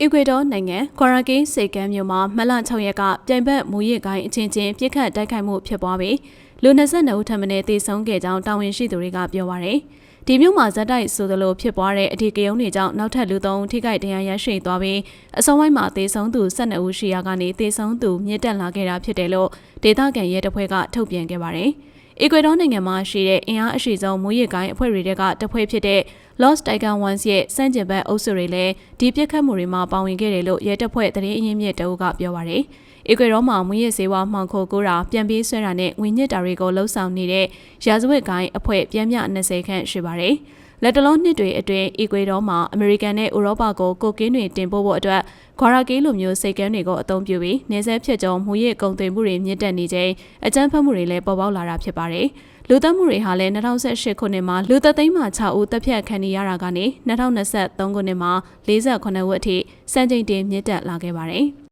အီကွေဒေါနိုင်ငံကွာရာကင်းစိတ်ကမ်းမြို့မှာမလ6ရက်ကပြိုင်ဘက်မူရစ်ကိုင်းအချင်းချင်းပြစ်ခတ်တိုက်ခိုက်မှုဖြစ်ပွားပြီးလူ22ဦးထပ်မံတေဆုံးခဲ့ကြောင်းတာဝန်ရှိသူတွေကပြောပါရယ်ဒီမြို့မှာဇက်တိုက်ဆိုသလိုဖြစ်ပွားတဲ့အဓိကရုဏ်းတွေကြောင့်နောက်ထပ်လူ3ဦးထိခိုက်ဒဏ်ရာရရှိသွားပြီးအစောပိုင်းမှာတေဆုံးသူ12ဦးရှိရာကနေတေဆုံးသူမြင့်တက်လာခဲ့တာဖြစ်တယ်လို့ဒေသခံရဲတပ်ဖွဲ့ကထုတ်ပြန်ခဲ့ပါတယ်။ အီကွေဒေါနိုင်ငံမှာရှိတဲ့အင်အားအရှိဆုံးမူရစ်ကိုင်းအဖွဲ့တွေကတဖွဲ့ဖြစ်တဲ့ Lost Tiger Ones ရဲ့စန့်ကျင်ဘက်အုပ်စုတွေလည်းဒီပြစ်ခတ်မှုတွေမှာပါဝင်ခဲ့တယ်လို့ရဲတပ်ဖွဲ့သတင်းအရင်းမြစ်တအုပ်ကပြောပါရယ်။အီကွေဒေါမှာမူရစ်စေဝါမှောင်ခိုကိုတာပြန်ပြေးဆွဲတာနဲ့ငွေညစ်တာတွေကိုလှုပ်ဆောင်နေတဲ့ရာဇဝတ်ကိုင်းအဖွဲ့ပြန်မြ20ခန့်ရှိပါရယ်။လက်တလုံးနှစ်တွေအတွင်းအီကွေဒေါမှာအမေရိကန်နဲ့ဥရောပကိုကိုကင်းတွေတင်ပို့ဖို့အတွက် ဂွာရာကီလိုမျိုးစိတ်ကမ်းတွေကိုအသုံးပြုပြီးနေဆက်ဖြစ်ကြောမူရစ်ကုန်သွယ်မှုတွေမြင့်တက်နေချိန်အကြမ်းဖက်မှုတွေလည်းပေါ်ပေါက်လာတာဖြစ်ပါတယ်။လူသက်မှုတွေဟာလည်း2018ခုနှစ်မှာလူသက်သိန်းမှာ6ဦးတပ်ဖြတ်ခံနေရတာကနေ2023ခုနှစ်မှာ48ဦးအထိစံချိန်တင်မြင့်တက်လာခဲ့ပါတယ်။